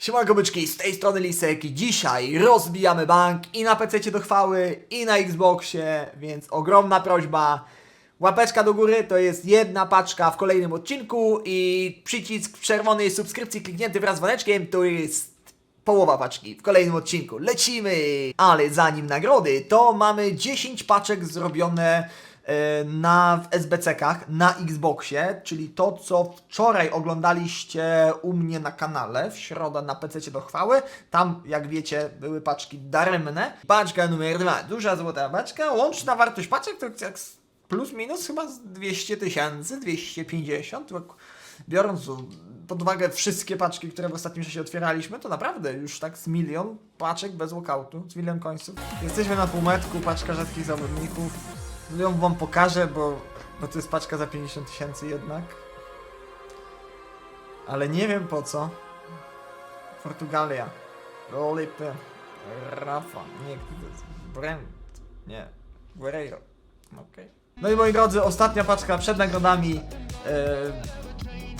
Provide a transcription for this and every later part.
Siemanko byczki, z tej strony Lisek. Dzisiaj rozbijamy bank i na PC do chwały, i na Xboxie, więc ogromna prośba. Łapeczka do góry to jest jedna paczka w kolejnym odcinku i przycisk czerwonej subskrypcji kliknięty wraz z dzwoneczkiem to jest połowa paczki w kolejnym odcinku. Lecimy! Ale zanim nagrody, to mamy 10 paczek zrobione na w SBC-kach, na Xboxie, czyli to, co wczoraj oglądaliście u mnie na kanale, w środę na PC do chwały. Tam, jak wiecie, były paczki daremne. Paczka numer dwa, duża złota paczka, łączna wartość paczek to jak plus minus chyba z 200 tysięcy, 250. tak Biorąc pod uwagę wszystkie paczki, które w ostatnim czasie otwieraliśmy, to naprawdę już tak z milion paczek bez walkoutu, z milion końców. Jesteśmy na półmetku, paczka rzadkich zawodników. Ją wam pokażę, bo, bo to jest paczka za 50 tysięcy jednak. Ale nie wiem po co. Portugalia. Rolipy. Rafa. Nie? Brent. Nie. Guerreiro. Okej. No i moi drodzy, ostatnia paczka przed nagrodami. E,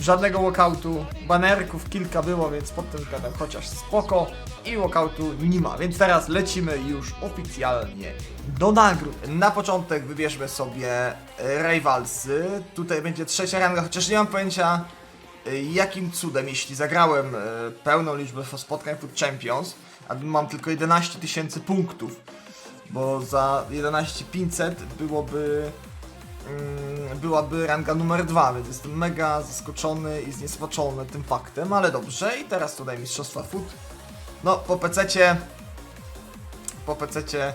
żadnego walkoutu. Banerków kilka było, więc pod tym względem chociaż spoko. I walkoutu nie ma, więc teraz lecimy już oficjalnie do nagród. Na początek wybierzmy sobie Rivalsy. Tutaj będzie trzecia ranga, chociaż nie mam pojęcia e, jakim cudem, jeśli zagrałem e, pełną liczbę spotkań Food Champions, a mam tylko 11 tysięcy punktów, bo za 11 500 byłoby byłaby ranga numer 2, więc jestem mega zaskoczony i zniesmaczony tym faktem, ale dobrze. I teraz tutaj Mistrzostwa Food. No, po pececie po pececie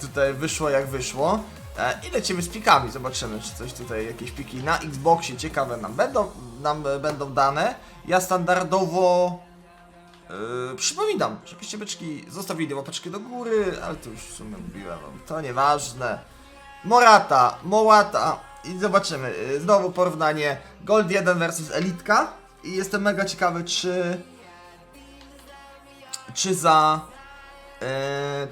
tutaj wyszło jak wyszło. E, I lecimy z pikami, zobaczymy czy coś tutaj, jakieś piki na Xboxie ciekawe nam będą, nam będą dane. Ja standardowo Yy, przypominam, żebyście byczki zostawili łapeczkę do góry, ale to już w sumie mówiłem wam, to nieważne. Morata, Mołata i zobaczymy. Yy, znowu porównanie Gold 1 versus Elitka i jestem mega ciekawy, czy czy za yy,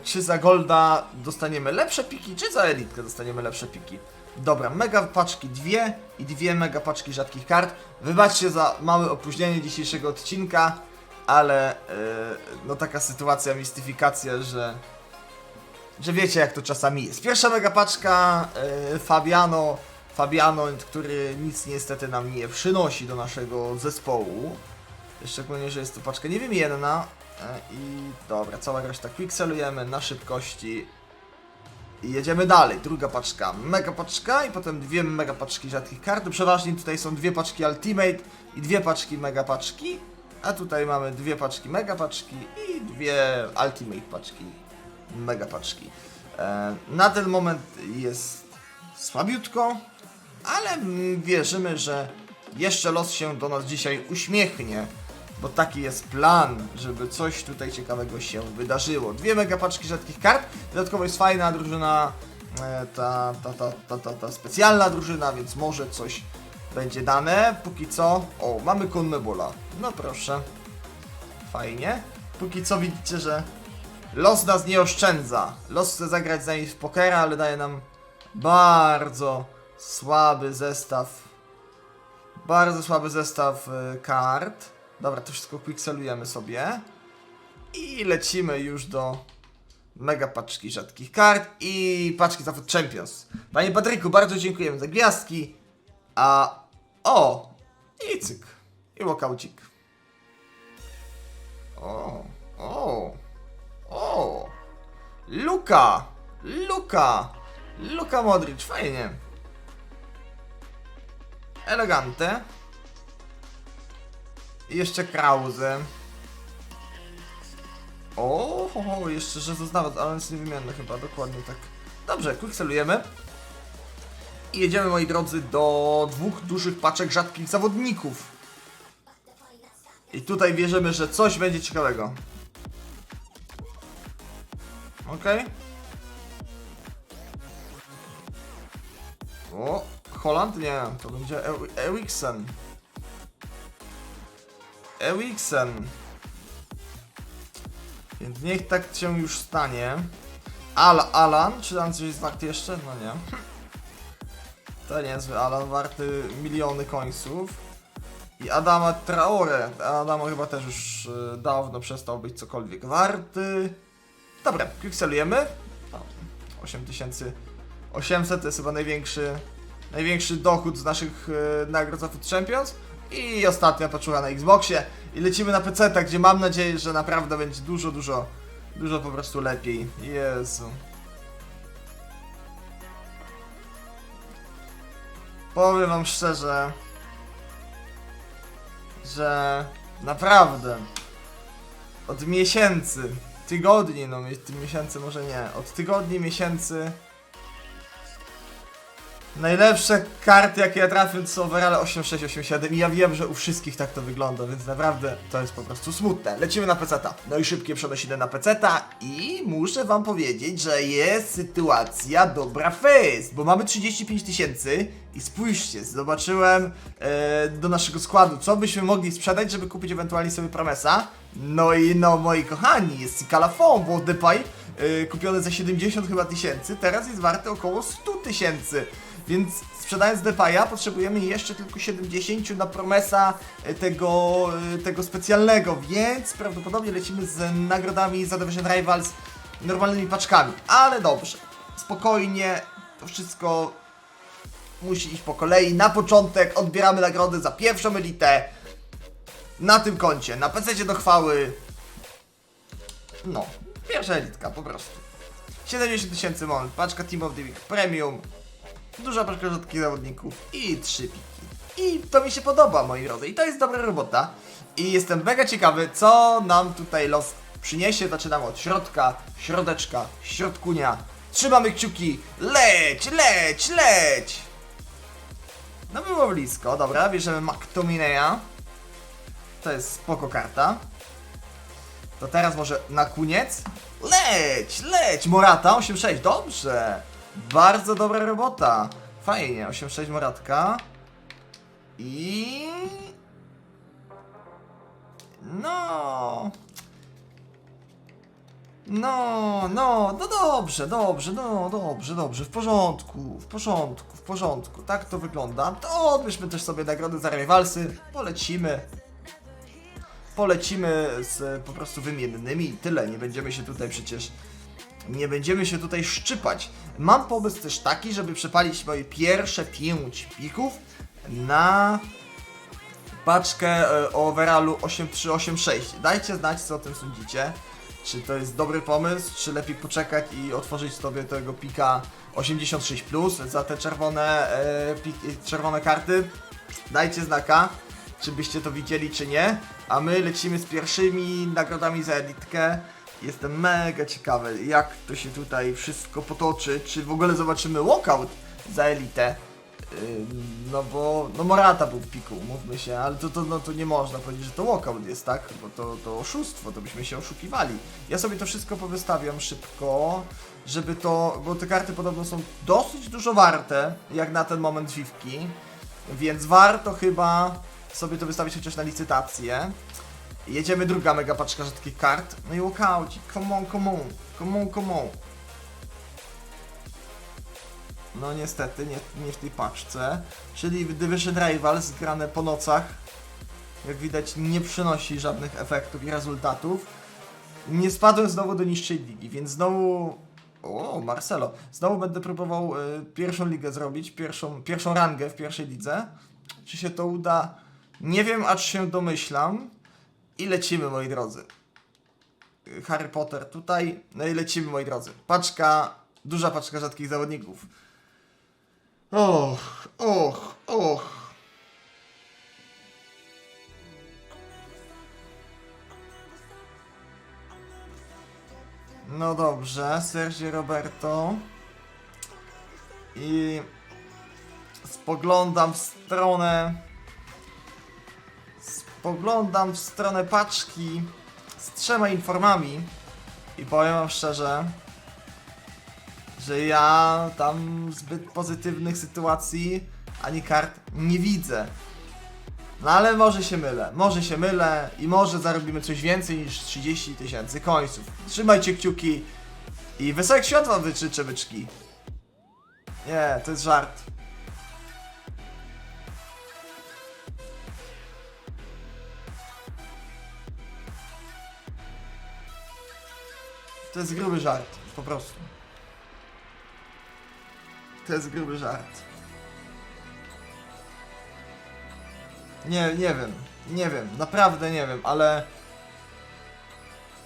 czy za Golda dostaniemy lepsze piki, czy za Elitkę dostaniemy lepsze piki. Dobra, mega paczki dwie i dwie mega paczki rzadkich kart. Wybaczcie za małe opóźnienie dzisiejszego odcinka, ale yy, no taka sytuacja, mistyfikacja, że że wiecie jak to czasami jest. Pierwsza mega paczka yy, Fabiano, Fabiano, który nic niestety nam nie przynosi do naszego zespołu. Szczególnie, że jest to paczka niewymienna. E, I dobra, cała reszta quickselujemy na szybkości. I jedziemy dalej. Druga paczka, mega paczka i potem dwie mega paczki rzadkich kart. Przeważnie tutaj są dwie paczki Ultimate i dwie paczki mega paczki. A tutaj mamy dwie paczki mega paczki i dwie Ultimate paczki mega paczki. E, na ten moment jest słabiutko, ale wierzymy, że jeszcze los się do nas dzisiaj uśmiechnie, bo taki jest plan, żeby coś tutaj ciekawego się wydarzyło. Dwie mega paczki rzadkich kart, dodatkowo jest fajna drużyna, e, ta, ta, ta, ta, ta, ta specjalna drużyna, więc może coś będzie dane. Póki co, o, mamy Conmebola. No proszę, fajnie. Póki co widzicie, że los nas nie oszczędza. Los chce zagrać z nami w pokera, ale daje nam bardzo słaby zestaw. Bardzo słaby zestaw y, kart. Dobra, to wszystko pikselujemy sobie. I lecimy już do mega paczki rzadkich kart i paczki za Food Champions. Panie Patryku, bardzo dziękujemy za gwiazdki. A o! I cyk. I walkaucik. O, o, o! Luka! Luka! Luka Modric, fajnie. Elegante. I jeszcze Krause. O, ho, ho, jeszcze Jesus nawet, ale on jest niewymienny chyba, dokładnie tak. Dobrze, quickselujemy. I jedziemy, moi drodzy, do dwóch dużych paczek rzadkich zawodników. I tutaj wierzymy, że coś będzie ciekawego. Okej. O, Holland? Nie, to będzie Ewi- Eriksen. Eriksen. Więc niech tak się już stanie. Al Alan, czy tam coś jest wart jeszcze? No nie. To niezły Alan, warty miliony końców. I Adama Traore. Adama chyba też już e, dawno przestał być cokolwiek warty. Dobra, quickselujemy. No, 8800 to jest chyba największy, największy dochód z naszych e, nagród za Food Champions. I ostatnia paczucha na Xboxie. I lecimy na PC, gdzie mam nadzieję, że naprawdę będzie dużo, dużo, dużo po prostu lepiej. Jezu. Powiem wam szczerze, że naprawdę od miesięcy, tygodni, no mi- miesięcy może nie, od tygodni, miesięcy najlepsze karty jakie ja trafię to są overall 8687 i ja wiem, że u wszystkich tak to wygląda, więc naprawdę to jest po prostu smutne. Lecimy na peceta. No i szybkie przenosiny na peceta i muszę wam powiedzieć, że jest sytuacja dobra fest, bo mamy 35 tysięcy i spójrzcie, zobaczyłem e, do naszego składu, co byśmy mogli sprzedać, żeby kupić ewentualnie sobie promesa. No i no, moi kochani, jest Calafon, bo Depay e, kupiony za 70 chyba tysięcy, teraz jest warty około 100 tysięcy. Więc sprzedając Depaya potrzebujemy jeszcze tylko 70 na promesa e, tego, e, tego specjalnego, więc prawdopodobnie lecimy z nagrodami za Division Rivals normalnymi paczkami. Ale dobrze, spokojnie, to wszystko musi iść po kolei. Na początek odbieramy nagrody za pierwszą elitę. Na tym koncie, na PC do chwały. No, pierwsza elitka po prostu. 70 tysięcy mon, paczka Team of the Week Premium, duża paczka zawodników i trzy piki. I to mi się podoba, moi drodzy, i to jest dobra robota. I jestem mega ciekawy, co nam tutaj los przyniesie. Zaczynamy od środka, środeczka, środkunia. Trzymamy kciuki, leć, leć, leć! No było blisko, dobra, bierzemy McTominaya. To jest spoko karta. To teraz może na koniec. Leć, leć! Morata 8-6, dobrze! Bardzo dobra robota. Fajnie, 8-6 Moratka. I... No... No, no, no dobrze, dobrze, no dobrze, dobrze, w porządku, w porządku, w porządku, tak to wygląda. To odbierzmy też sobie nagrody za rivalsy, polecimy. Polecimy z po prostu wymiennymi i tyle, nie będziemy się tutaj przecież, nie będziemy się tutaj szczypać. Mam pomysł też taki, żeby przepalić moje pierwsze 5 pików na paczkę e, o overallu 8386. Dajcie znać, co o tym sądzicie. Czy to jest dobry pomysł, czy lepiej poczekać i otworzyć sobie tego pika 86 plus za te czerwone, e, pik, czerwone karty? Dajcie znaka, czy byście to widzieli, czy nie. A my lecimy z pierwszymi nagrodami za elitkę. Jestem mega ciekawy, jak to się tutaj wszystko potoczy. Czy w ogóle zobaczymy walkout za elitę? Ym, No bo, no Morata był w piku, mówmy się, ale to, to, no, to nie można powiedzieć, że to walkout jest, tak? Bo to, to oszustwo, to byśmy się oszukiwali. Ja sobie to wszystko powystawiam szybko, żeby to, bo te karty podobno są dosyć dużo warte, jak na ten moment Vivki, więc warto chyba sobie to wystawić chociaż na licytację. Jedziemy druga mega paczka rzadkich kart, no i walkouti, come on, come on, come on, come on. No niestety, nie, nie w tej paczce. Czyli Division Rivals grane po nocach, jak widać nie przynosi żadnych efektów i rezultatów. Nie spadłem znowu do niższej ligi, więc znowu... O, Marcelo. Znowu będę próbował y, pierwszą ligę zrobić, pierwszą, pierwszą rangę w pierwszej lidze. Czy się to uda? Nie wiem, acz się domyślam. I lecimy, moi drodzy. Harry Potter tutaj. No i lecimy, moi drodzy. Paczka, duża paczka rzadkich zawodników. Och, och, och. No dobrze, Sergio Roberto. I spoglądam w stronę. Spoglądam w stronę paczki z trzema informami. I powiem wam szczerze, że ja tam zbyt pozytywnych sytuacji ani kart nie widzę. No ale może się mylę, może się mylę i może zarobimy coś więcej niż 30 tysięcy końców. Trzymajcie kciuki i wesołych świąt wam życzę, byczki. Nie, to jest żart. To jest gruby żart, po prostu. To jest gruby żart. Nie, nie wiem, nie wiem, naprawdę nie wiem, ale...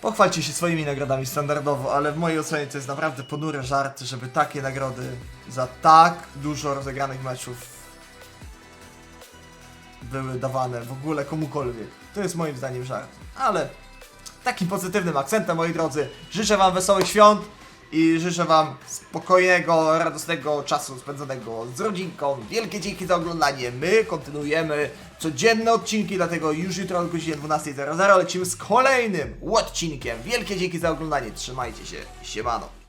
Pochwalcie się swoimi nagrodami standardowo, ale w mojej ocenie to jest naprawdę ponury żart, żeby takie nagrody za tak dużo rozegranych meczów były dawane w ogóle komukolwiek. To jest moim zdaniem żart. Ale takim pozytywnym akcentem, moi drodzy, życzę Wam wesołych świąt i życzę Wam spokojnego, radosnego czasu spędzonego z rodzinką. Wielkie dzięki za oglądanie. My kontynuujemy codzienne odcinki, dlatego już jutro o godzinie 12.00 lecimy z kolejnym odcinkiem. Wielkie dzięki za oglądanie. Trzymajcie się. Siemano.